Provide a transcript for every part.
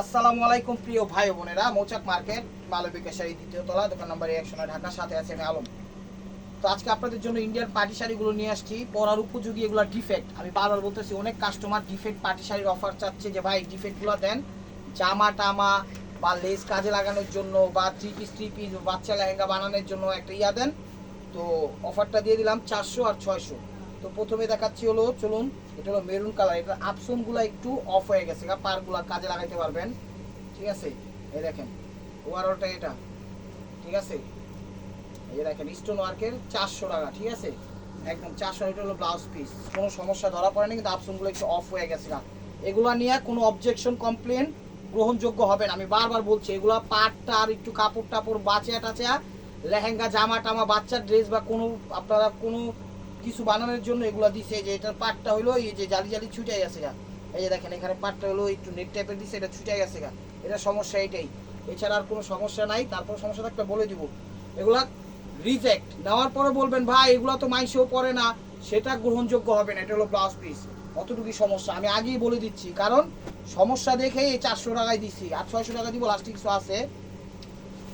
আসসালামু আলাইকুম, প্রিয় ভাই বোনেরা। মৌচাক মার্কেট মালবিকা শাড়ি দ্বিতীয় তলা, দোকান নম্বর একশো নয় ঢাকার সাথে আছে আমি আলম। তো আজকে আপনাদের জন্য ইন্ডিয়ান পার্টি শাড়িগুলো নিয়ে আসছি। পরার উপযোগী এগুলো ডিফেক্ট আমি বারবার বলতেছি, অনেক কাস্টমার ডিফেক্ট পার্টি শাড়ির অফার চাচ্ছে যে, ভাই ডিফেক্টগুলো দেন। জামা টামা বা লেস কাজে লাগানোর জন্য বা থ্রি পিস থ্রি পিস বাচ্চা লেহেঙ্গা বানানোর জন্য একটা ইয়া দেন। তো অফারটা দিয়ে দিলাম চারশো আর ছয়শো। তো প্রথমে দেখাচ্ছি হলো, চলুন। এটা হলো মেরুন কালার, এটা আপসনগুলো একটু অফ হয়ে গেছে পারগুলো কাজে লাগাইতে পারবেন। ঠিক আছে? এই দেখেন ওভারঅলটা এটা। ঠিক আছে? এই দেখেন স্টোন ওয়ার্কের চারশো টাকা, ঠিক আছে? একদম চারশো, এটা হলো ব্লাউজ পিস কোনো সমস্যা, ধরা পড়েনি, কিন্তু আপসনগুলো একটু অফ হয়ে গেছে এগুলো নিয়ে কোনো অবজেকশন কমপ্লেন গ্রহণযোগ্য হবে না। আমি বারবার বলছি, এগুলো পাটটা আর একটু কাপড় টাপড় বাঁচিয়া টাচিয়া লেহেঙ্গা জামা টামা বাচ্চার ড্রেস বা কোনো, আপনারা কোনো কিছু বানানোর জন্য এগুলো দিছে যে এটার পাটটা হলো এই যে জালি জালি ছুটে গেছে গা। এই যে দেখেন, এখানে পাটটা হলো একটু নেট টাইপের দিছে, এটা ছুটে গেছে গা। এটা সমস্যা এটাই। এছাড়া আর কোনো সমস্যা নাই তারপর সমস্যা থাকলে বলে দিব। এগুলা রিজেক্ট নেওয়ার পরে বলবেন, ভাই, এগুলো তো মাইসেও পড়ে না, সেটা গ্রহণযোগ্য হবে না, এটা হলো ব্লাউজ পিস অতটুকুই সমস্যা, আমি আগেই বলে দিচ্ছি। কারণ সমস্যা দেখেই এই চারশো টাকায় দিচ্ছি আর ছয়শো টাকা দিব লাস্টিক কিছু আছে।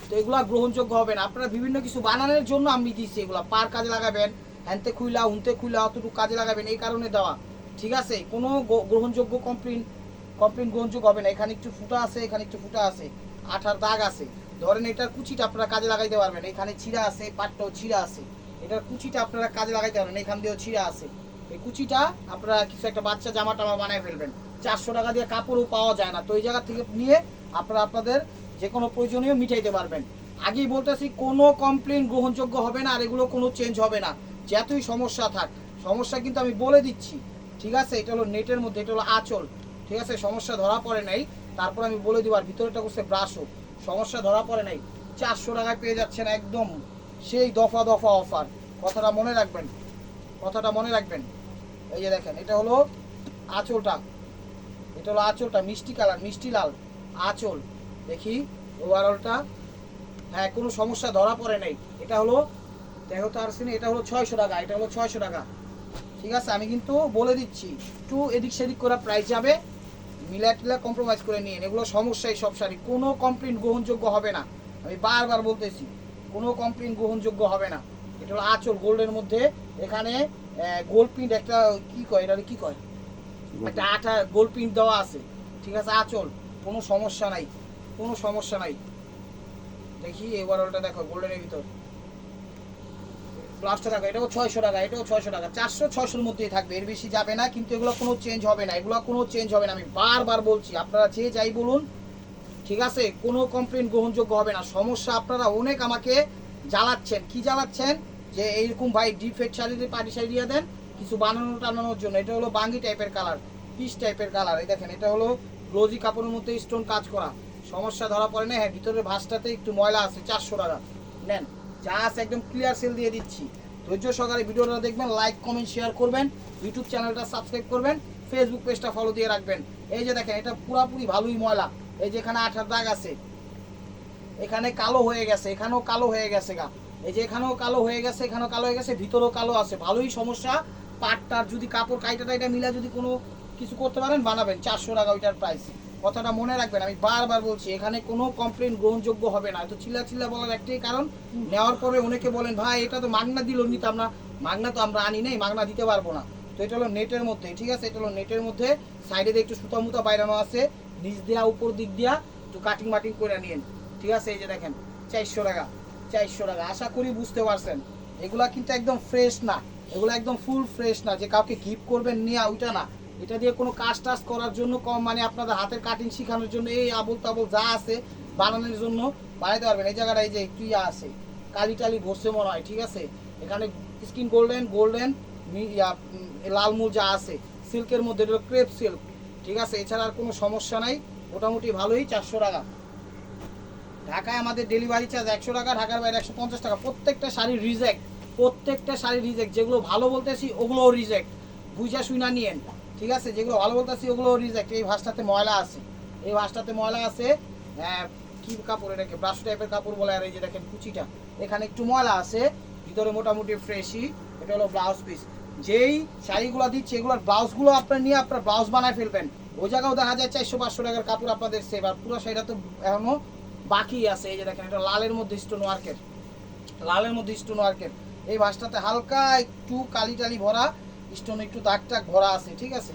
তো এগুলা গ্রহণযোগ্য হবে না। আপনারা বিভিন্ন কিছু বানানোর জন্য আমি দিচ্ছি এগুলা। পার কাজে লাগাবেন হ্যানতে খুইলা, হুনতে খুইলা, অতটুকু কাজে লাগাবেন, এই কারণে দেওয়া। ঠিক আছে? কোনো গ্রহণযোগ্য কমপ্লেন কমপ্লেন গ্রহণযোগ্য হবে না। এখানে একটু ফুটা আছে, এখানে একটু ফুটা আছে। আঠার দাগ আছে। ধরেন এটার কুচিটা আপনারা কাজে লাগাইতে পারবেন। এখানে ছিঁড়া আছে, পাটটাও ছিঁড়া আছে। এটার কুচিটা আপনারা কাজে লাগাইতে পারবেন। এখান দিয়েও ছিঁড়া আছে। এই কুচিটা আপনারা কিছু একটা বাচ্চা জামা টামা বানায় ফেলবেন। চারশো টাকা দিয়ে কাপড়ও পাওয়া যায় না। তো এই জায়গা থেকে নিয়ে আপনারা আপনাদের যে কোনো প্রয়োজনীয় মিটাইতে পারবেন। আগেই বলতেছি, কোনো কমপ্লেন গ্রহণযোগ্য হবে না আর এগুলো কোনো চেঞ্জ হবে না। যতই সমস্যা থাক, সমস্যা কিন্তু আমি বলে দিচ্ছি, ঠিক আছে? এটা হলো নেটের মধ্যে, এটা হলো আঁচল, ঠিক আছে? সমস্যা ধরা পড়ে নাই, তারপর আমি বলে দিব, আর ভিতরেটা করছে ব্রাশও সমস্যা ধরা পড়ে নাই। চারশো টাকায় পেয়ে যাচ্ছেন একদম সেই দফা দফা অফার কথাটা মনে রাখবেন, কথাটা মনে রাখবেন। এই যে দেখেন, এটা হলো আঁচলটা, এটা হলো আঁচলটা, মিষ্টি কালার, মিষ্টি লাল, আঁচল। দেখি ওভারঅলটা হ্যাঁ কোনো সমস্যা ধরা পড়ে নাই। এটা হলো দেখো তো আর এটা হলো ছয়শো টাকা, এটা হলো ছয়শো টাকা। ঠিক আছে, আমি কিন্তু বলে দিচ্ছি, একটু এদিক সেদিক করে প্রাইস যাবে, মিলা টিলা কম্প্রোমাইজ করে নিয়ে এগুলো সমস্যাই সব শাড়ি। কোনো কমপ্লেন গ্রহণযোগ্য হবে না। আমি বারবার বলতেছি, কোনো কমপ্লেন গ্রহণযোগ্য হবে না। এটা হলো আঁচল গোল্ডের মধ্যে, এখানে গোল্ড প্রিন্ট একটা, কি কয়, এটা কি কয়? একটা আঠা গোল্ড প্রিন্ট দেওয়া আছে। ঠিক আছে, আঁচল, কোনো সমস্যা নাই, কোনো সমস্যা নাই। দেখি, এবার ওটা দেখো গোল্ডেনের ভিতর। প্লাসটা টাকা এটাও ছয়শো টাকা, এটাও ছয়শো টাকা। চারশো, ছয়শোর মধ্যেই থাকবে, এর বেশি যাবে না, কিন্তু এগুলো কোনো চেঞ্জ হবে না, এগুলো কোনো চেঞ্জ হবে না। আমি বারবার বলছি, আপনারা যে যাই বলুন, ঠিক আছে, কোনো কমপ্লেন গ্রহণযোগ্য হবে না। সমস্যা আপনারা অনেক আমাকে জ্বালাচ্ছেন। কি জ্বালাচ্ছেন? যে এইরকম ভাই ডিফেক্ট শাড়ি দিয়ে পাটি শাড়ি দিয়ে দেন, কিছু বানানো টানানোর জন্য। এটা হলো বাঙ্গি টাইপের কালার পিস টাইপের কালার এই দেখেন, এটা হলো গ্লোজি কাপড়ের মধ্যে স্টোন কাজ করা। সমস্যা ধরা পড়ে না হ্যাঁ ভিতরের ভাঁজটাতে একটু ময়লা আছে, চারশো টাকা। নেন। যা একদম ক্লিয়ার সেল দিয়ে দিচ্ছি। ধৈর্য সহকারে ভিডিওটা দেখবেন লাইক কমেন্ট শেয়ার করবেন ইউটিউব চ্যানেলটা সাবস্ক্রাইব করবেন ফেসবুক পেজটা ফলো দিয়ে রাখবেন। এই যে দেখেন, এটা পুরাপুরি ভালোই ময়লা। এই যে এখানে আঠার দাগ আছে, এখানে কালো হয়ে গেছে, এখানেও কালো হয়ে গেছে গা। এই যে এখানেও কালো হয়ে গেছে, এখানেও কালো হয়ে গেছে, ভিতরেও কালো আছে। ভালোই সমস্যা। পাটটার যদি কাপড় কাইটা টাইটা মিলা যদি কোনো কিছু করতে পারেন, বানাবেন। চারশো টাকা ওইটার প্রাইস কথাটা মনে রাখবেন, আমি বারবার বলছি, এখানে কোনো কমপ্লেন গ্রহণযোগ্য হবে না। তো চিল্লা চিল্লা বলার একটাই কারণ, নেওয়ার পরে অনেকে বলেন, ভাই, এটা তো মাগনা দিল নিতাম না মাগনা তো আমরা আনি নেই, মাগনা দিতে পারব না। তো এটা হলো নেটের মধ্যে, ঠিক আছে? এটা হলো নেটের মধ্যে সাইডে একটু সুতা মুতা বাইরানো আছে, নিচ দেওয়া উপর দিক দিয়া, একটু কাটিং মাটিং করে নিন ঠিক আছে? এই যে দেখেন, চারশো টাকা চারশো টাকা, আশা করি বুঝতে পারছেন। এগুলা কিন্তু একদম ফ্রেশ না, এগুলো একদম ফুল ফ্রেশ না, যে কাউকে গিফট করবেন নিয়ে, ওইটা না। এটা দিয়ে কোনো কাজ টাজ করার জন্য কম মানে আপনাদের হাতের কাটিং শেখানোর জন্য এই আবল তাবল যা আছে বানানোর জন্য বানাইতে পারবেন। এই জায়গাটা এই যে ইয়া আছে, কালি টালি ভরছে মনে হয়, ঠিক আছে? এখানে স্কিন গোল্ডেন গোল্ডেন লাল মূল যা আছে সিল্কের মধ্যে, এটা ক্রেপ সিল্ক ঠিক আছে? এছাড়া আর কোনো সমস্যা নাই, মোটামুটি ভালোই, চারশো টাকা। ঢাকায় আমাদের ডেলিভারি চার্জ একশো টাকা, ঢাকার বাইরে একশো পঞ্চাশ টাকা। প্রত্যেকটা শাড়ি রিজেক্ট প্রত্যেকটা শাড়ি রিজেক্ট যেগুলো ভালো বলতেছি, ওগুলোও রিজেক্ট বুঝা শুনা নিয়েন। ঠিক আছে? যেগুলো ভালো বলতেছি ওগুলোও রিজেক্ট এই ভাসটাতে ময়লা আছে। এই ভাসটাতে ময়লা আছে কি কাপড় এটাকে? ব্রাশ টাইপের কাপড় বলে আর এই যে দেখেন কুচিটা। এখানে একটু ময়লা আছে, ভিতরে মোটামুটি ফ্রেশই এটা হলো ব্লাউজ পিস যেই শাড়িগুলো দিচ্ছে, এগুলোর ব্লাউজগুলো আপনার নিয়ে আপনার ব্লাউজ বানায় ফেলবেন। ওই জায়গাও দেখা যায় চারশো পাঁচশো টাকার কাপড় আপনাদের সেভ আর পুরো শাড়িটা তো এখনও বাকি আছে। এই যে দেখেন, এটা লালের মধ্যে স্টোন ওয়ার্কের লালের মধ্যে স্টোন ওয়ার্কের এই ভাঁজটাতে হালকা একটু কালি টালি ভরা স্টোন একটু দাগ টাগ ভরা আছে, ঠিক আছে?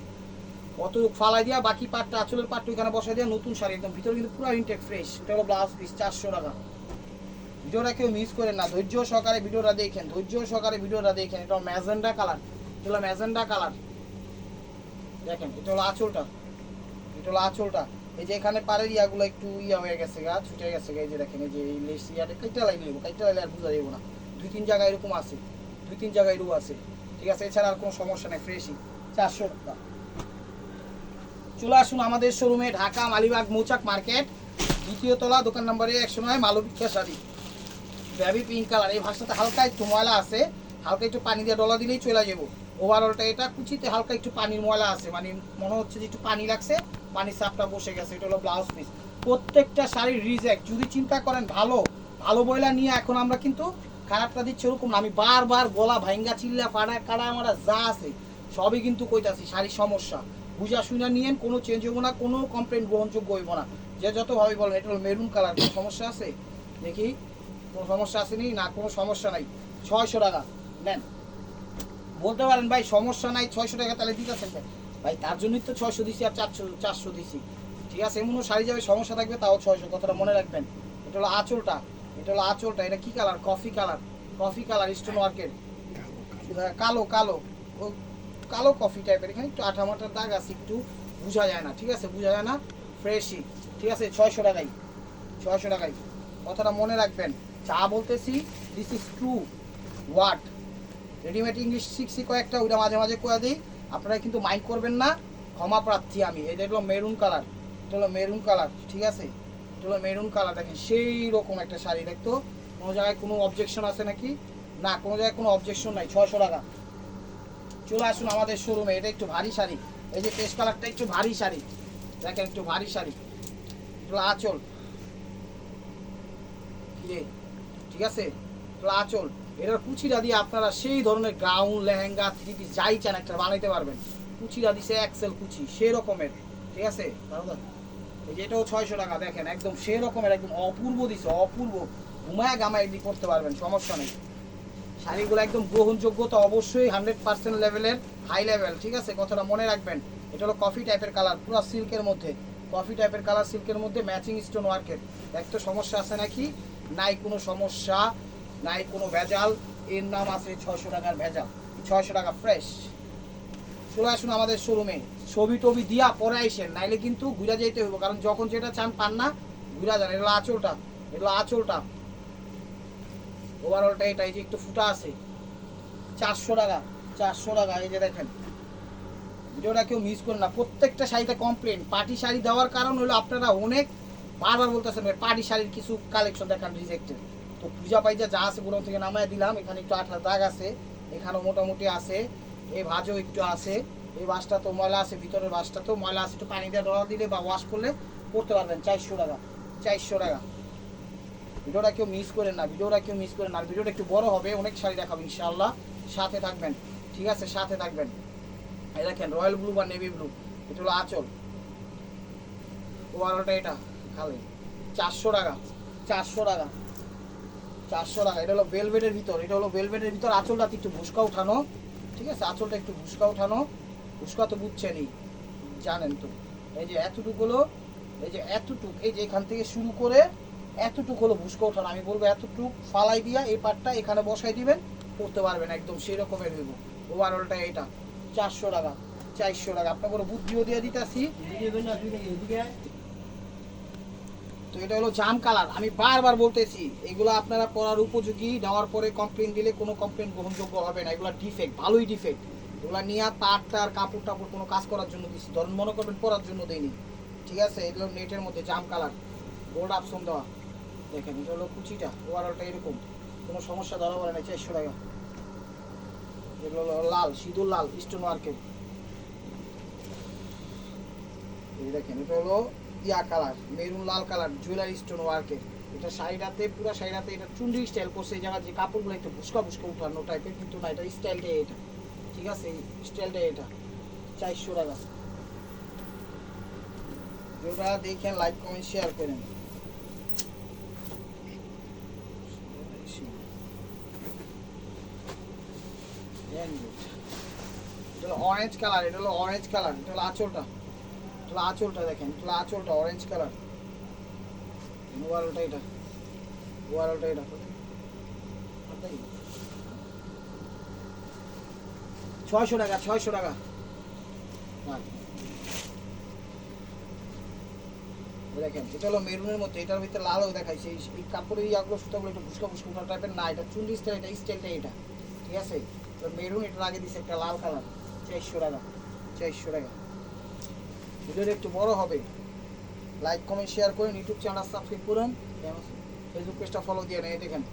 অত ফালাই দিয়া বাকি পাটটা, আঁচলের পাটটা ওইখানে বসাই দিয়া নতুন শাড়ি, একদম ভিতরে কিন্তু পুরো ইনটেক ফ্রেশ এটা হলো ব্লাউজ পিস চারশো টাকা। ভিডিওটা কেউ মিস করেন না। ধৈর্য সহকারে ভিডিওটা দেখেন, ধৈর্য সহকারে ভিডিওটা দেখেন। এটা ম্যাজেন্ডা কালার এটা হলো ম্যাজেন্ডা কালার দেখেন, এটা হলো আঁচলটা। এটা হলো আঁচলটা। এই যে এখানে পাড়ের ইয়াগুলো একটু ইয়া হয়ে গেছে গা, ছুটে গেছে গা, এই যে দেখেন, এই যে এই লেস ইয়াটা, কাইটা লাইন নেব কাইটা লাইলে আর বোঝা যাব না। দুই তিন জায়গায় এরকম আছে, দুই তিন জায়গায় এরকম আছে। ঠিক আছে, এছাড়া আর কোনো সমস্যা নেই ফ্রেশই চারশো টাকা। চলে আসুন আমাদের শোরুমে ঢাকা, মালিবাগ, মৌচাক মার্কেট, দ্বিতীয় তলা, দোকান নম্বরে একশো নয় Malabika sari. Baby pink colour এই ভাষাতে হালকা একটু ময়লা আছে, হালকা একটু পানি দিয়ে ডলা দিলেই চলে যাব। ওভারঅলটা এটা, কুচিতে হালকা একটু পানির ময়লা আছে মানে মনে হচ্ছে যে একটু পানি লাগছে, পানির সাপটা বসে গেছে, এটা হলো ব্লাউজ পিস প্রত্যেকটা শাড়ির রিজেক্ট যদি চিন্তা করেন ভালো ভালো বইলা নিয়ে এখন আমরা কিন্তু খারাপটা দিচ্ছে ওরকম না। আমি বারবার গলা ভাঙ্গা চিল্লা, ফাড়া, কাড়া আমরা যা আছে, সবই কিন্তু কইতাছি, শাড়ির সমস্যা। বুঝা শুনে নিয়েন, কোনো চেঞ্জ হব না, কোনো কমপ্লেন গ্রহণযোগ্য হইব না। যে যত ভাবে বলেন এটা হলো মেরুন কালার কোনো সমস্যা আছে? দেখি, কোনো সমস্যা আসেনি না? কোনো সমস্যা নাই। ছয়শো টাকা। নেন। বলতে পারেন, ভাই, সমস্যা নাই, ছয়শো টাকা তাহলে দিতেছেন? ভাই, তার জন্যই তো ছয়শো দিছি আর চারশো চারশো দিছি। ঠিক আছে, এমনও শাড়ি যাবে, সমস্যা থাকবে, তাও ছয়শো, কথাটা মনে রাখবেন। এটা হলো আঁচলটা। এটা হলো আঁচলটা, এটা কি colour coffee colour coffee colour stone ওয়ার্কের কালো কালো। ও, কালো কফি টাইপের এখানে একটু আঠা মাটার দাগ আছে, একটু বোঝা যায় না, ঠিক আছে? বোঝা যায় না? ফ্রেশই ঠিক আছে? ছয়শো টাকাই ছয়শো টাকাই কথাটা মনে রাখবেন, চা বলতেছি this is true what readymade English শিখছি কয়েকটা, ওইটা মাঝে মাঝে করে দিই। আপনারা কিন্তু মাইন্ড করবেন না, ক্ষমা প্রার্থী আমি। এটা দেখল মেরুন কালার এটা হলো মেরুন কালার ঠিক আছে? হলো মেরুন কালার, দেখেন সেই রকম একটা শাড়ি, দেখতো? কোনো জায়গায় কোনো অবজেকশন আছে নাকি? না, কোনো জায়গায় কোনো অবজেকশন নাই ছশো টাকা। চলে আসুন আমাদের শোরুমে এটা একটু ভারী শাড়ি। এই যে পেস্ট কালারটা একটু ভারী শাড়ি। দেখেন একটু ভারী শাড়ি। এগুলো আঁচল। ঠিক আছে? এগুলো আঁচল। এটার কুচিটা দিয়ে আপনারা সেই ধরনের গাউন লেহেঙ্গা থ্রি পিস যাই চান একটা বানাইতে পারবেন। কুচিটা দিছে এক্সেল কুচি, সেই রকমের। ঠিক আছে? দাদা এই এটাও ছয়শো টাকা, দেখেন, একদম সেই রকমের একদম অপূর্ব দিছে, অপূর্ব। ঘুমায় গামায় দিয়ে করতে পারবেন, সমস্যা নেই। শাড়িগুলো একদম গ্রহণযোগ্য তো অবশ্যই হান্ড্রেড পার্সেন্ট লেভেলের হাই লেভেল ঠিক আছে? কথাটা মনে রাখবেন, এটা হলো কফি টাইপের কালার পুরো সিল্কের মধ্যে। কফি টাইপের কালার সিল্কের মধ্যে ম্যাচিং স্টোন ওয়ার্কের একটা সমস্যা আছে নাকি? নাই কোনো সমস্যা, নাই কোনো ভেজাল, এর নাম আছে ছয়শো টাকার ভেজাল। ছয়শো টাকা ফ্রেশ চলে আসুন আমাদের শোরুমে ছবি টবি দিয়া পরে আইসেন, নাইলে কিন্তু ঘুরা যেতে হইব, কারণ যখন যেটা চান পান না, ঘুরা যান। এগুলো আঁচলটা এগুলো আঁচলটা। ওভারঅলটা এটা এই যে একটু ফুটা আছে। চারশো টাকা চারশো টাকা, এই যে দেখেন। ভিডিওটা কেউ মিস করেন না। প্রত্যেকটা শাড়িতে কমপ্লেন পার্টি শাড়ি দেওয়ার কারণ হলো আপনারা অনেক বারবার বলতেছেন পার্টি শাড়ির কিছু কালেকশন দেখান রিজেক্টেড তো পূজা পাইজা যা আছে গোডাউন থেকে নামায় দিলাম। এখানে একটু আঠার দাগ আছে। এখানেও মোটামুটি আছে। এই ভাজও একটু আছে। এই বাসটা তো ময়লা আছে, ভিতরের বাসটা তো ময়লা আছে। একটু পানি দিয়ে ডলা দিলে বা ওয়াশ করলে করতে পারবেন, চারশো টাকা চারশো টাকা। ভিডিওটা কেউ মিস করেন না, ভিডিওটা কেউ মিস করেন না। ভিডিওটা একটু বড় হবে, অনেক শাড়ি দেখাবো ইনশাআল্লাহ। সাথে থাকবেন, ঠিক আছে? সাথে থাকবেন। এই দেখেন, রয়্যাল ব্লু বা নেভি ব্লু, এটা হলো আঁচল। ওভারঅলটা এটা, খালি। চারশো টাকা চারশো টাকা চারশো টাকা। এটা হলো ভেলভেটের ভিতর, এটা হলো ভেলভেটের ভিতর। আঁচলটা একটু ভুসকা উঠানো। ঠিক আছে? আঁচলটা একটু ভুসকা উঠানো ভুসকা তো বুঝছেনই, জানেন তো। এই যে এতটুকু হলো, এই যে এতটুক, এই যে এখান থেকে শুরু করে এতটুক হলো ভুসকা ওঠানো। আমি বলব এতটুক ফালাই দিয়া এই পাটটা এখানে বসাই দিবেন, করতে পারবেন একদম সেই রকমের হইব। ওভারঅলটা এটা, চারশো টাকা চারশো টাকা। আপনার কোনো বুদ্ধিও দিয়ে দিতেছি। তো এটা হলো জাম কালার। আমি বারবার বলতেছি, এগুলো আপনারা পড়ার উপযোগী, নেওয়ার পরে কমপ্লেন দিলে কোনো কমপ্লেন গ্রহণযোগ্য হবে না। এগুলো ডিফেক্ট ভালোই ডিফেক্ট এগুলো নিয়ে তার টার কাপড় টাপড় কোনো কাজ করার জন্য দিচ্ছি ধরুন মনে করবেন পরার জন্য দেয়নি ঠিক আছে? এগুলো নেটের মধ্যে জাম কালার। গোল্ড আপসন দেওয়া। দেখেন, এটা হলো কুচিটা। ওভারঅলটা এরকম। কোনো সমস্যা ধরা পড়ে না, চারশো টাকা। এগুলো লাল, সিঁদুর লাল স্টোন ওয়ার্কের এই দেখেন, এটা হলো ইয়া কালার, মেরুন, লাল কালার জুয়েলারি স্টোন ওয়ার্কের এটা শাড়িটাতে পুরো শাড়িটাতে এটা চুন্ডি স্টাইল করছে, এই জায়গায় যে কাপড়গুলো একটু ভুসকা ভুসকা উঠানো টাইপের কিন্তু না, এটা স্টাইলটাই এটা। ঠিক আছে? স্টাইলটাই এটা। চারশো টাকা। যেটা দেখেন লাইক কমেন্ট শেয়ার করেন। এটা হলো অরেঞ্জ কালার এটা হলো অরেঞ্জ কালার এটা হলো আঁচলটা। আঁচলটা দেখেন এটা আঁচলটা অরেঞ্জ কালার ওয়ারলটা এটা ওয়ারলটা এটা। ছয়শো টাকা ছয়শো টাকা। দেখেন, এটা হলো মেরুনের মধ্যে, এটার ভিতরে লালও দেখাইছে। এই এই কাপড়ের ইয়াগুলো সুতাগুলো একটু ফুসকা ফুসকা টাইপের না, এটা চুন্ডি স্টাইল, এটা স্টাইলটা এটা। ঠিক আছে? তো মেরুন, এটার আগে দিছে একটা লাল কালার চারশো টাকা চারশো টাকা। ভিডিওটা একটু বড় হবে। লাইক কমেন্ট শেয়ার করুন ইউটিউব চ্যানেল সাবস্ক্রাইব করুন। ফেসবুক পেজটা ফলো দিয়ে নেই দেখেন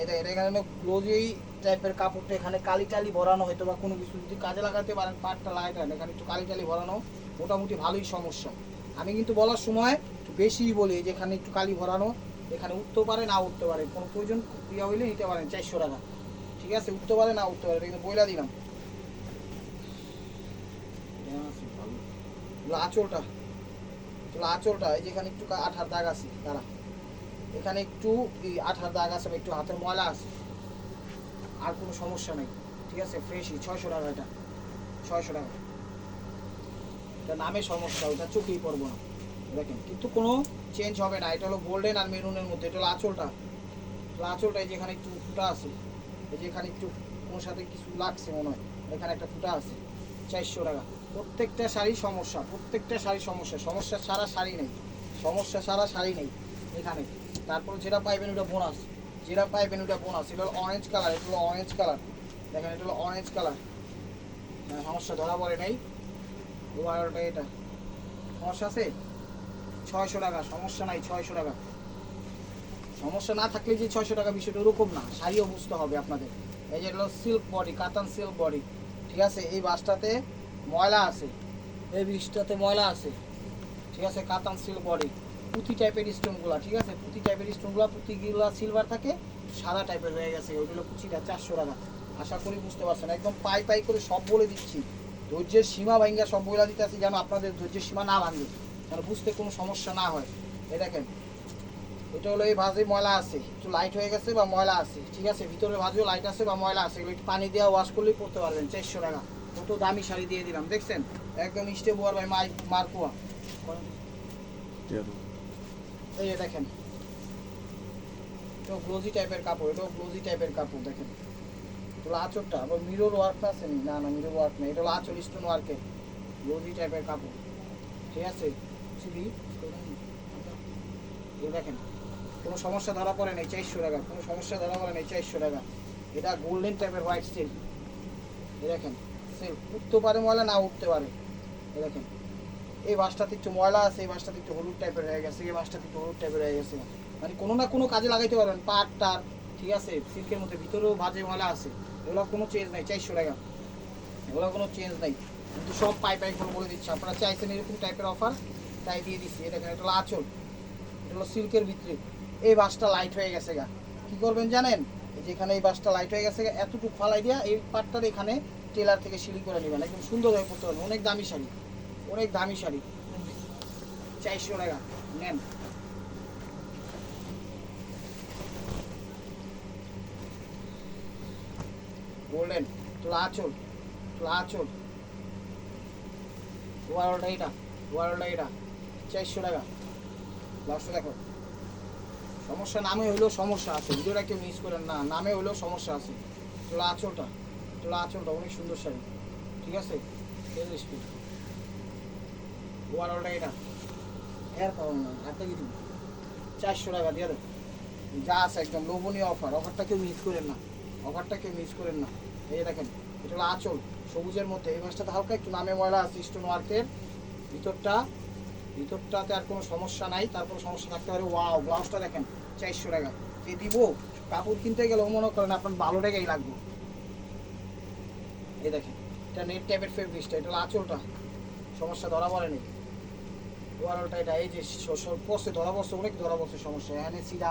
এটা এটা এখানে গ্লোজি টাইপের কাপড়টা এখানে কালি টালি ভরানো হয়তো বা কোনো কিছু যদি কাজে লাগাতে পারেন, পাটটা লাগাতে এখানে একটু কালি টালি ভরানো মোটামুটি ভালোই সমস্যা। আমি কিন্তু বলার সময় একটু বেশিই বলি যে এখানে একটু কালি ভরানো, এখানে উঠতেও পারে, না উঠতে পারে। কোনো প্রয়োজন ইয়ে হইলে নিতে পারেন, চারশো টাকা। ঠিক আছে? উঠতে পারে, না উঠতে পারে কিন্তু বইলা দিলাম। এগুলো আঁচলটা। এগুলো আঁচলটা, এই যেখানে একটু আঠার দাগ আছে, দাঁড়া। এখানে একটু, এই আঠার দাগ আছে একটু হাতের ময়লা আছে। আর কোনো সমস্যা নেই, ঠিক আছে? ফ্রেশই ছয়শো টাকা এটা, ছয়শো টাকা। এটা নামে সমস্যা, ওটা চোখেই পড়ব না। দেখেন, কিন্তু কোনো চেঞ্জ হবে না, এটা হলো গোল্ডেন আর মেরুনের মধ্যে, এটা হলো আঁচলটা। আঁচলটা, এই যেখানে একটু ফুটা আছে, এই যে এখানে একটু কোনো সাথে কিছু লাগছে মনে হয়, এখানে একটা ফুটা আছে। চারশো টাকা। প্রত্যেকটা শাড়ি সমস্যা, প্রত্যেকটা শাড়ি সমস্যা। সমস্যা ছাড়া শাড়ি নেই। সমস্যা ছাড়া শাড়ি নেই এখানে। তারপর যেটা পাইবেন ওটা বোনাস। যেটা পাইবেন ওটা বোনাস। এটা হলো অরেঞ্জ কালার এটা হলো অরেঞ্জ কালার দেখেন, এটা হলো অরেঞ্জ কালার হ্যাঁ সমস্যা ধরা পড়ে নেই। বারোটা এটা। সমস্যা আছে? ছয়শো টাকা। সমস্যা নাই, ছয়শো টাকা। সমস্যা না থাকলে যে ছয়শো টাকা বিষয়টা ওরকম না। শাড়িও বুঝতে হবে আপনাদের। এই যে এটা হলো silk body katan silk body ঠিক আছে? এই বাসটাতে ময়লা আছে। এই বিষটাতে ময়লা আছে। ঠিক আছে? কাতান সিল বডি। পুঁতি টাইপের স্টোনগুলো, ঠিক আছে? পুঁতি টাইপের স্টোনগুলো, পুঁতিগুলো সিলভার থাকে, সাদা টাইপের হয়ে গেছে। ওইগুলো কুচিটা চারশো টাকা। আশা করি বুঝতে পারছেন। একদম পাই পাই করে সব বলে দিচ্ছি। ধৈর্যের সীমা ভাঙ্গা সব বইলা দিতে আছি যেন আপনাদের ধৈর্যের সীমা না ভাঙে যেন বুঝতে কোনো সমস্যা না হয়। এই দেখেন এটা হলো এই ভাজে ময়লা আছে। একটু লাইট হয়ে গেছে বা ময়লা আছে, ঠিক আছে? ভিতরে ভাজেও লাইট আছে বা ময়লা আছে একটু পানি দেওয়া ওয়াশ করলেই পড়তে পারবেন, চারশো টাকা। কত দামি শাড়ি দিয়ে দিলাম, দেখছেন? একদম স্টে বোয়ার ভাই মাই মারকুয়া। এই যে দেখেন। এটাও গ্লোজি টাইপের কাপড়, এটাও গ্লোজি টাইপের কাপড়, দেখেন। এটা হলো আঁচলটা, আবার মিরর ওয়ার্ক আছে না? না মিরর ওয়ার্ক নেই এটা হলো আঁচল স্টোন ওয়ার্কে গ্লোজি টাইপের কাপড়, ঠিক আছে? দেখেন। কোনো সমস্যা ধরা পড়ে নেই, চারশো টাকা। কোনো সমস্যা ধরা পড়ে নেই, চারশো টাকা। এটা গোল্ডেন টাইপের হোয়াইট সিল্ক দেখেন সিল্ক উঠতে পারে ময়লা, না উঠতে পারে। দেখেন, এই বাসটাতে একটু ময়লা আছে, এই বাসটাতে একটু হলুদ টাইপের হয়ে গেছে, এই বাসটাতে একটু হলুদ টাইপের হয়ে গেছে। মানে কোনো না কোনো কাজে লাগাইতে পারবেন, পাট টার ঠিক আছে? সিল্কের মধ্যে ভিতরেও বাজে ময়লা আছে। এগুলো কোনো চেঞ্জ নাই, চারশো টাকা। এগুলো কোনো চেঞ্জ নাই। কিন্তু সব পাই পাই করে বলে দিচ্ছি। আপনারা চাইছেন এরকম টাইপের অফার তাই দিয়ে দিচ্ছি। এটা এটা হলো আঁচল। এটা হলো সিল্কের ভিতরে। এই বাসটা লাইট হয়ে গেছে গা। কি করবেন জানেন? এই যে এখানে এই বাসটা লাইট হয়ে গেছে এতটুকু ফালাই দিয়া এই পাটটার এখানে টেলার থেকে সিঁড়ি করে নেবেন। একদম সুন্দর হয়ে পড়তে পারবেন অনেক দামি শাড়ি। অনেক দামি শাড়ি। চারশো টাকা। নেন। গোল্ডেন তোলা আঁচল তোলা আঁচল ওয়ারোটা এটা ওয়ারোটা এটা। চারশো টাকা। দশশো দেখো। সমস্যা, নামে হইলেও সমস্যা আছে। ভিডিওটা কেউ মিস করেন না, নামে হইলেও সমস্যা আছে। তোলা আঁচলটা তোলা আঁচলটা অনেক সুন্দর শাড়ি। ঠিক আছে? ফিট ওয়ারোটা এটা। এর পাবো না কি চারশো টাকা দিয়ে যা আছে একদম লোভনীয় অফার অফারটা কেউ মিস করেন না। অফারটা কেউ মিস করেন না। এই দেখেন, এটা আঁচল। সবুজের মধ্যে, এই মাছটাতে হালকা একটু নামে ময়লা আছে স্টোন ওয়ার্কের ভিতরটা, ভিতরটাতে আর কোনো সমস্যা নাই, তারপর সমস্যা থাকতে পারে ওয়াও ব্লাউজটা দেখেন। চারশো টাকা। যে দিব, কাপড় কিনতে গেলে মনে করেন আপনার ভালো টাকাই লাগবে। এই দেখেন, এটা নেট টাইপের ফেব্রিক্সটা এটা আঁচলটা। সমস্যা ধরা পড়েনি ওয়ারলটা এটা, এই যে পড়ছে, ধরা পড়ছে, অনেক ধরা পড়ছে সমস্যা। হ্যানে সিরা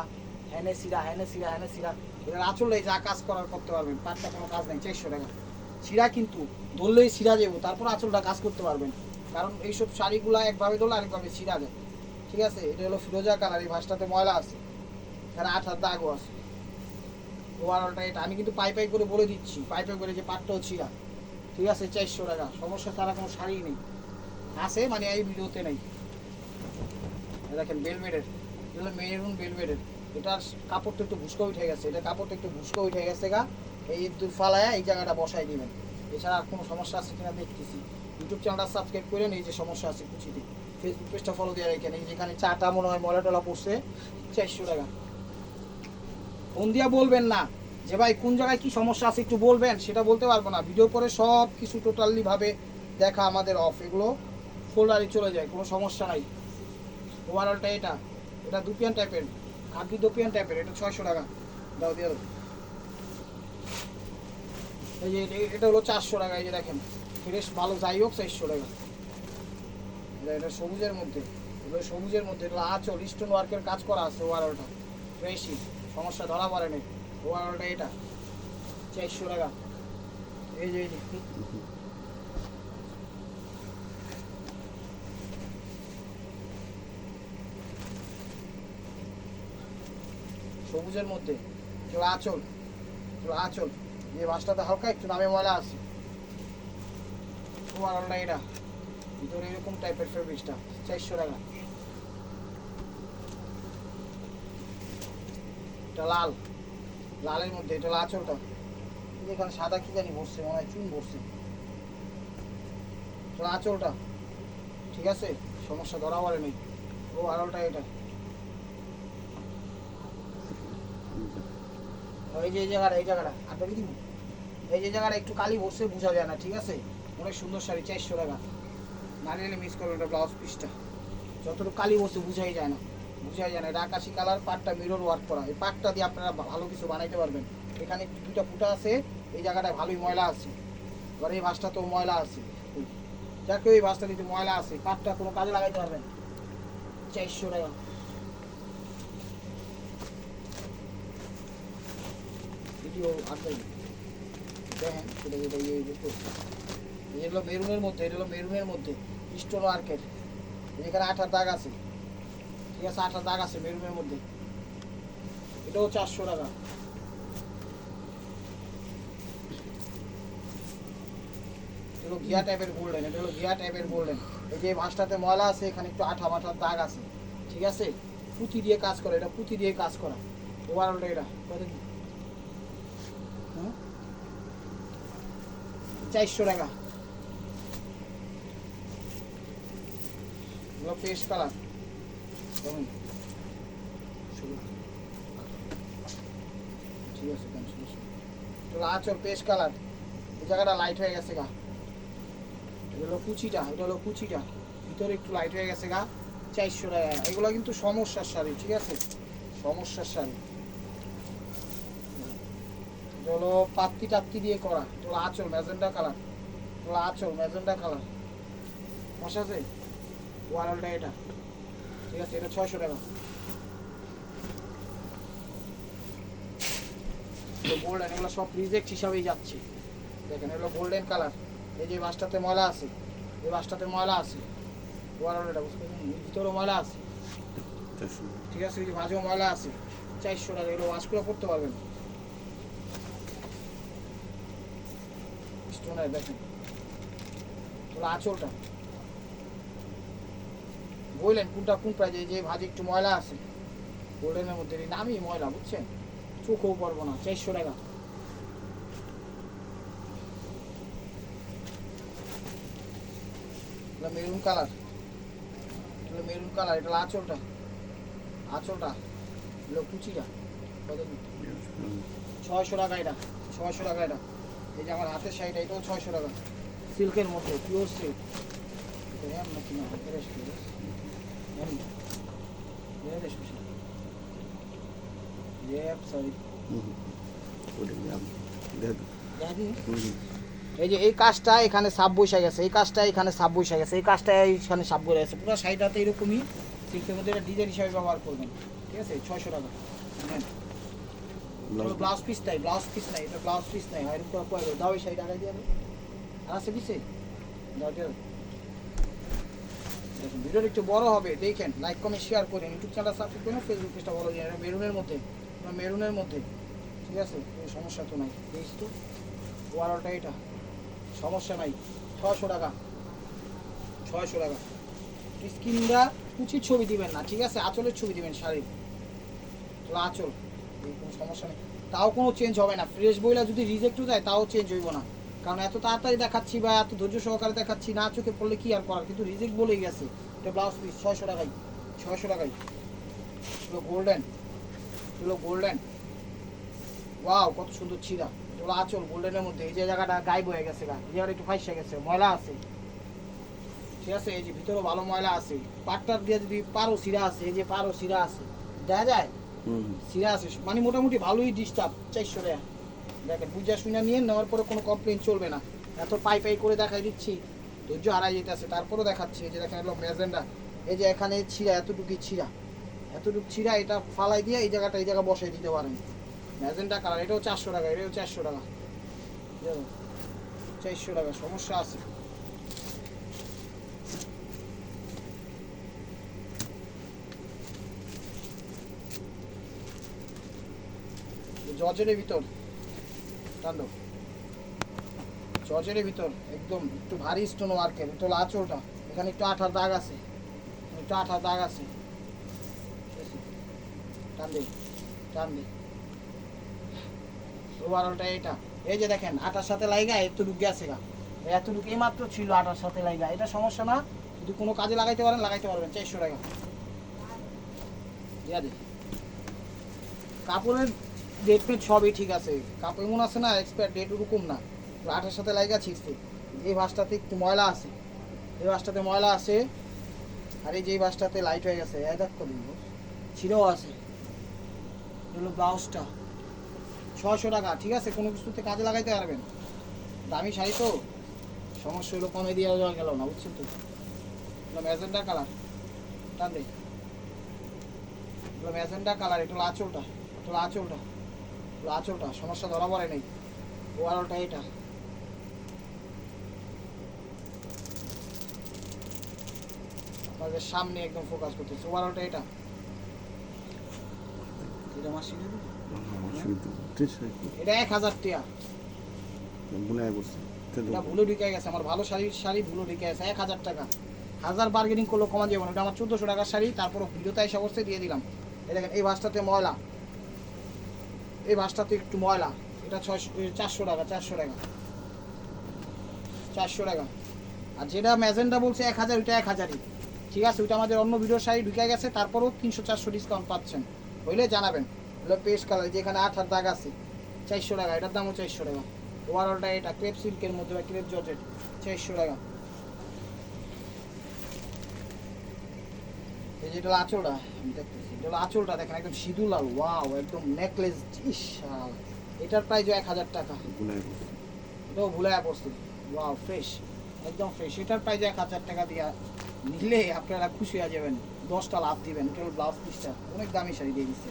হ্যানে সিরা হ্যানে সিরা হ্যানে সিরা। এটার আঁচলে যা কাজ করার করতে পারবেন তারটা কোনো কাজ নেই, চারশো টাকা। সিরা কিন্তু ধরলেই সিরা যাব তারপর আঁচলটা কাজ করতে পারবেন। কারণ এইসব শাড়িগুলো একভাবে ধরলে আরেকভাবে ছিঁড়া যায় ঠিক আছে? এটা হলো ফিরোজা কালার, এই ভাঁজটাতে ময়লা আছে। এখানে আঠার দাগও আছে। ওভারঅলটা এটা। আমি কিন্তু পাই পাই করে বলে দিচ্ছি। পাই পাই করে যে পাটটাও ছিঁড়া। ঠিক আছে, চারশো টাকা। সমস্যা তারা কোনো শাড়ি নেই। আছে মানে এই ভিডিওতে নেই। দেখেন বেলভেডের এগুলো মেরুন বেলভেডের এটার কাপড়টা একটু ভুস্কো উঠে গেছে। এটা কাপড়টা একটু ভুস্কো উঠে গেছে গা। এই দূর ফালায় এই জায়গাটা বসাই দিবেন। এছাড়া কোনো সমস্যা আছে কিনা দেখতেছি। ইউটিউব চ্যানেলটা সাবস্ক্রাইব করেন, এই যে সমস্যা আছে কুচিতে ফেসবুক পেজটা ফলো দিয়ে রাখেন। এই যেখানে চাটা মনে হয় ময়লা টলা পড়ছে, চারশো টাকা। ফোন দিয়া বলবেন না। যে ভাই, কোন জায়গায় কি সমস্যা আছে একটু বলবেন, সেটা বলতে পারব না। ভিডিও পরে সব কিছু টোটালিভাবে দেখা আমাদের অফ এগুলো ফোল্ডারে চলে যায়, কোনো সমস্যা নাই। ওভারঅলটা এটা। এটা দুপিয়ান টাইপের খাকি দুপিয়ান টাইপের এটা ছয়শো টাকা। দাও, দিয়ে এই যে এটা হলো চারশো টাকা, এই যে দেখেন। ফ্রেশ ভালো, যাই হোক, চারশো টাকা। এটা- সবুজের মধ্যে। এগুলো সবুজের মধ্যে। এটা আচল স্টোন ওয়ার্কের কাজ করা আছে ওভারঅলটা ফ্রেশই সমস্যা ধরা পড়ে নেই ওভারঅলটা এটা চারশো টাকা। এই যে সবুজের মধ্যে। চলো আচল। চলো আচল। যে মাছটাতে হালকা একটু নামে ময়লা আছে। ওভারঅলটা এটা ভিতরে এরকম টাইপের ফেব্রিক্সটা চারশো টাকা। এটা লাল। লালের মধ্যে এটা আঁচলটা এখানে সাদা কি জানি বসছে, মনে হয় চুন বসছে। এটা আঁচলটা ঠিক আছে? সমস্যা ধরা পড়ে নেই। ও আড়লটা এটা। এই যে এই জায়গাটা এই জায়গাটা। আটটা কি এই যে জায়গাটা একটু কালি বসছে বোঝা যায় না, ঠিক আছে? অনেক সুন্দর শাড়ি, চারশো টাকা। না নিলে মিস করবেন এটা ব্লাউজ পিসটা যতটুকু কালি বসে বুঝাই যায় না। বুঝাই যায় না। এটা আকাশি কালার, পাটটা মিরর ওয়ার্ক করা। এই পাটটা দিয়ে আপনারা ভালো কিছু বানাইতে পারবেন। এখানে দুটা ফুটা আছে, এই জায়গাটায় ভালোই ময়লা আছে। এবার এই বাসটা তো ময়লা আছে। যাকে ওই বাসটা দিতে ময়লা আছে। পাটটা কোনো কাজে লাগাইতে পারবেন। চারশো টাকা। যেটা ইয়ে মেরুনের মধ্যে, এটা হলো মেরুনের মধ্যে। স্টোন ওয়ার্কের। এখানে আঠার দাগ আছে। ঠিক আছে আঠার দাগ আছে মেরুনের মধ্যে। এটাও চারশো টাকা। এটা ঘিয়া টাইপের গোল্ডেন এটা হলো ঘিয়া টাইপের গোল্ডেন এই যে মাছটাতে ময়লা আছে, এখানে একটু আঠা মাঠার দাগ আছে। ঠিক আছে? পুঁতি দিয়ে কাজ করে, এটা পুঁতি দিয়ে কাজ করা। ওভারঅলটা এটা, কত কি? চারশো টাকা। এগুলো পেস্ট কালার। ঠিক আছে আচল পেস্ট কালার। এই জায়গাটা লাইট হয়ে গেছে গা। এটা কুচিটা, এটা হলো কুচিটা। ভিতরে একটু লাইট হয়ে গেছে গা। চারশো টাকা। এগুলো কিন্তু সমস্যার শাড়ি, ঠিক আছে? সমস্যার শাড়ি। এটা হলো টাত্তি দিয়ে করা। এটা হলো ম্যাজেন্ডা কালার। এটা হলো ম্যাজেন্ডা কালার। মশা আছে ওয়ারলটা এটা। ঠিক আছে, এটা ছয়শো টাকা। গোল্ডেন এগুলো সব রিজেক্ট হিসাবেই যাচ্ছে। দেখেন, এগুলো গোল্ডেন কালার এই যে বাসটাতে ময়লা আছে, এই বাসটাতে ময়লা আছে। ওয়ারলটা বুঝতে পারছেন? ভিতরে ময়লা আছে। ঠিক আছে যে মাঝেও ময়লা আছে। চারশো টাকা, এগুলো ওয়াশ করে করতে পারবেন। স্টোনের, দেখেন। আঁচলটা। বললেন, কোনটা কোন প্রাইজে যে ভাজি একটু ময়লা আছে গোল্ডেনের মধ্যে নামই ময়লা, বুঝছেন? চোখেও পড়ব না, চারশো টাকা। Maroon colour. এটা মেরুন কালার, এটা আঁচলটা। আঁচলটা এগুলো কুচিটা? ছয়শো টাকা এটা, ছয়শো টাকা এটা। এই যে আমার হাতের শাড়িটা, এটাও ছয়শো টাকা। সিল্কের মধ্যে পিওর সিল্ক না? এই যে এই কাজটা এখানে সাপ বসে গেছে, এই কাজটা এখানে সাপ বসে গেছে, এই কাজটা এখানে সাপ বসে গেছে। পুরো শাড়িটাতে এরকমই সিল্কের মধ্যে এটা ডিজাইন হিসাবে ব্যবহার করবেন, ঠিক আছে? ছয়শো টাকা। ব্লাউজ পিস নাই ব্লাউজ পিস নাই, এটা ব্লাউজ পিস নাই এরকম দাও, এই শাড়ি টাকা দিয়ে আছে পিসে দাও। দেখুন, ভিডিওটা একটু বড় হবে, দেখেন লাইক কমেন্ট শেয়ার করেন ইউটিউব চ্যানেল সাবস্ক্রাইব করুন ফেসবুক পেজটা দিন এটা মেরুনের মধ্যে মেরুনের মধ্যে, ঠিক আছে? কোনো সমস্যা তো নাই দেখিস তো। ওয়ারটা এটা, সমস্যা নাই, ছয়শো টাকা ছয়শো টাকা। স্ক্রিনটা কুচির ছবি দিবেন না, ঠিক আছে? আঁচলের ছবি দিবেন শাড়ির। তাহলে আঁচল কোনো সমস্যা নেই। তাও কোনো চেঞ্জ হবে না ফ্রেশ বইলা যদি রিজেক্টও যায়, তাও চেঞ্জ হইব না। কারণ এত তাড়াতাড়ি দেখাচ্ছি বা এত ধৈর্য সহকারে দেখাচ্ছি না চোখে পড়লে কি আর করার? কিন্তু রিজেক্ট বলেই গেছে। এটা ব্লাউজ পিস ছয়শো টাকাই ছয়শো টাকাই এগুলো গোল্ডেন এগুলো গোল্ডেন ওয়াও কত সুন্দর ছিঁড়া। এগুলো আঁচল গোল্ডেনের মধ্যে। এই যে জায়গাটা গায়েব হয়ে গেছে গা। এই জায়গাটা একটু ফাইসে গেছে। ময়লা আছে। ঠিক আছে? এই যে ভিতরে ভালো ময়লা আছে। পাটটার দিয়ে যদি পারো সিরা আছে। এই যে পারো সিরা আছে। দেখা যায়? সিরা আছে। মানে মোটামুটি ভালোই ডিস্টার্ব চারশো টাকা। দেখেন বুঝা শুনে নিয়ে নেওয়ার পরে কোনো কমপ্লেন চলবে না। এত পাই পাই করে দেখাই দিচ্ছি। ধৈর্য হারাই যেতেছে। তারপরেও দেখাচ্ছি, এই যে দেখেন এলো ম্যাজেন্ডা। এই যে এখানে ছিঁড়া, এতটুকুই ছিঁড়া। এতটুকু ছিঁড়া, এটা ফালাই দিয়ে এই জায়গাটা এই জায়গা বসাই দিতে পারেন। ম্যাজেন্ডা কালার এটাও চারশো টাকা এটাও চারশো টাকা। চারশো টাকা, সমস্যা আছে। জর্জের ভিতর। টান্ড জর্জের ভিতর একদম একটু ভারী স্টোন ওয়ার্কের হলো আঁচলটা এখানে একটু আঠার দাগ আছে। একটু আঠার দাগ আছে? টান দে টান দে। ওভারঅলটা এটা। এই যে দেখেন আটার সাথে লাইগা, এতটুকু গেছে গা। এতটুকু এই মাত্র ছিল আটার সাথে লাইগা। এটা সমস্যা না, যদি কোনো কাজে লাগাইতে পারেন, লাগাইতে পারবেন। চারশো টাকা। দিয়া কাপড়ের ডেট পেট সবই ঠিক আছে। কাপড় এমন আছে না এক্সপায়ার ডেট ওরকম না। আঠার সাথে লাইগা ছিঁড়ছে। এই ভাসটাতে একটু ময়লা আছে এই ভাসটাতে ময়লা আছে, আর এই যে এই ভাসটাতে লাইট হয়ে গেছে এক করে ছিঁড়েও আছে। হলো ব্লাউজটা ছয়শো টাকা, ঠিক আছে? কোনো কিছুতে কাজে লাগাইতে পারবেন। দামি শাড়ি তো। সমস্যা হলো কমে দিয়ে যাওয়া গেল না বুঝছেন তো? Magenta colour. টান দে। ম্যাজেন্ডা কালার, এটা হলো আঁচলটা, এটা হলো আঁচলটা সমস্যা ধরা পড়ে নেই। ওয়ারলটা এটা। আপনাদের সামনে একদম ফোকাস করতেছে। ওয়ারলটা এটা। এটা মাসি এটা এক হাজার বসছে। এটা ভুলে ঢুকে গেছে। আমার ভালো শাড়ি শাড়ি ভুলে ঢুকে গেছে। এক হাজার টাকা। হাজার বার্গেনিং কমা যাবে না। এটা আমার চোদ্দোশো টাকার শাড়ি। তারপর ভিডিওতে এসে অবশ্যই দিয়ে দিলাম। এই দেখেন এই বাসটাতে ময়লা। এই বাসটাতে একটু ময়লা। এটা ছয়শো চারশো টাকা চারশো টাকা। চারশো টাকা। আর যেটা ম্যাজেন্ডা বলছে এক হাজার, ওইটা এক হাজারই। ঠিক আছে, ওইটা আমাদের অন্য ভিডিওর সাইড ঢুকে গেছে, তারপরেও তিনশো চারশো ডিসকাউন্ট পাচ্ছেন। হইলে জানাবেন। হলো পেস্ট কালার যেখানে আট হাত দাগ আছে, চারশো টাকা, এটার দামও চারশো টাকা। ওভারঅলটা এটা ক্রেপ সিল্কের মধ্যে বা ক্রেপ জর্জেট, চারশো টাকা। এই যেটা আঁচলটা আমি দেখতেছি। এটা হলো আঁচলটা দেখেন একদম সিঁদুর লাল। ওয়াও একদম নেকলেস ইস। এটার প্রাইস এক হাজার টাকা। এটাও ভুলে পড়ছে। ওয়াও ফ্রেশ একদম ফ্রেশ এটার প্রাইস এক হাজার টাকা দিয়া নিলে আপনারা খুশি হয়ে যাবেন। দশটা লাভ দিবেন। এটা হলো ব্লাউজ পিসটা অনেক দামি শাড়ি দিয়ে দিচ্ছে।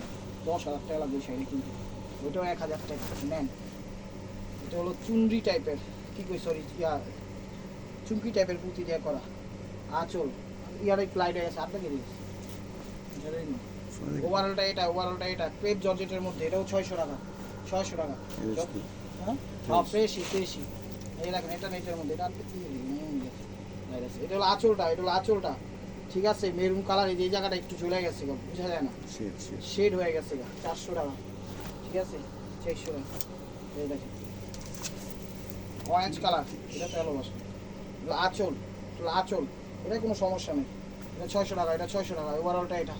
দশ হাজার টাকা লাগবে শাড়ি কিন্তু। ওইটাও এক হাজার টাকা। নেন। এটা হলো চুনরি টাইপের কি কই সরি ইয়া চুমকি টাইপের পুঁতি দিয়ে করা। আঁচল। ইয়ার একটু লাইট হয়ে গেছে আপনাকে দিয়েছে ওভারঅলটা এটা ওভারঅলটা এটা ক্রেপ জর্জেটের মধ্যে এটাও ছয়শো টাকা ছয়শো টাকা। হ্যাঁ? হ্যাঁ ফ্রেশই ফ্রেশই এই দেখেন এটা নেটের মধ্যে এটা। এটা হলো আঁচলটা এটা হলো আঁচলটা। ঠিক আছে মেরুন কালার এই যে এই জায়গাটা একটু চলে গেছে গো, বোঝা যায় না? শেড হয়ে গেছে গা চারশো টাকা। ঠিক আছে চারশো টাকা। এই দেখেন। অরেঞ্জ কালার এটা তেলো বসে। আঁচল আঁচল। এটা কোনো সমস্যা নেই। এটা ছয়শো টাকা এটা ছয়শো টাকা ওভারঅলটা এটা।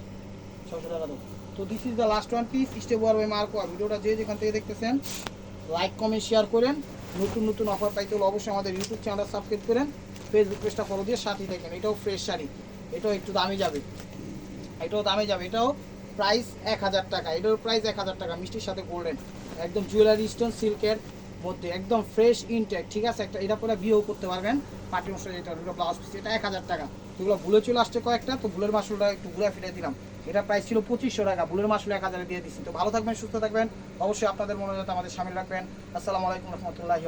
ছয়শো টাকা দাও তো this is the last one piece step ওয়ার বাই মার্কো ভিডিওটা যে যেখান থেকে দেখতেছেন লাইক কমেন্ট শেয়ার করেন। নতুন নতুন অফার পাইতে হলে অবশ্যই আমাদের ইউটিউব চ্যানেল সাবস্ক্রাইব করেন। ফেসবুক পেজটা ফলো দিয়ে সাথেই দেখেন এটাও ফ্রেশ শাড়ি। এটাও একটু দামি যাবে। এটাও দামে যাবে। এটাও প্রাইস এক হাজার টাকা। এটার প্রাইস এক হাজার টাকা। মিষ্টির সাথে গোল্ডেন একদম জুয়েলারি স্টোন সিল্কের মধ্যে। একদম ফ্রেশ ইনটেক ঠিক আছে? একটা এটা পরে বিয়েও করতে পারবেন। পার্টি এটা দুটো ব্লাউজ পিস। এটা এক হাজার টাকা। এগুলো ভুলে চলে আসছে কয়েকটা। তো ভুলের মাসুলটা একটু ঘুরে ফিরে দিলাম। এটা প্রাইস ছিল পঁচিশশো টাকা। বুলের মাসুল এক হাজারে দিয়ে দিচ্ছি তো ভালো থাকবেন, সুস্থ থাকবেন। অবশ্যই আপনাদের মনোযোগ আমাদের সামিল রাখবেন। আসসালামু আলাইকুম রহমতুল্লাহি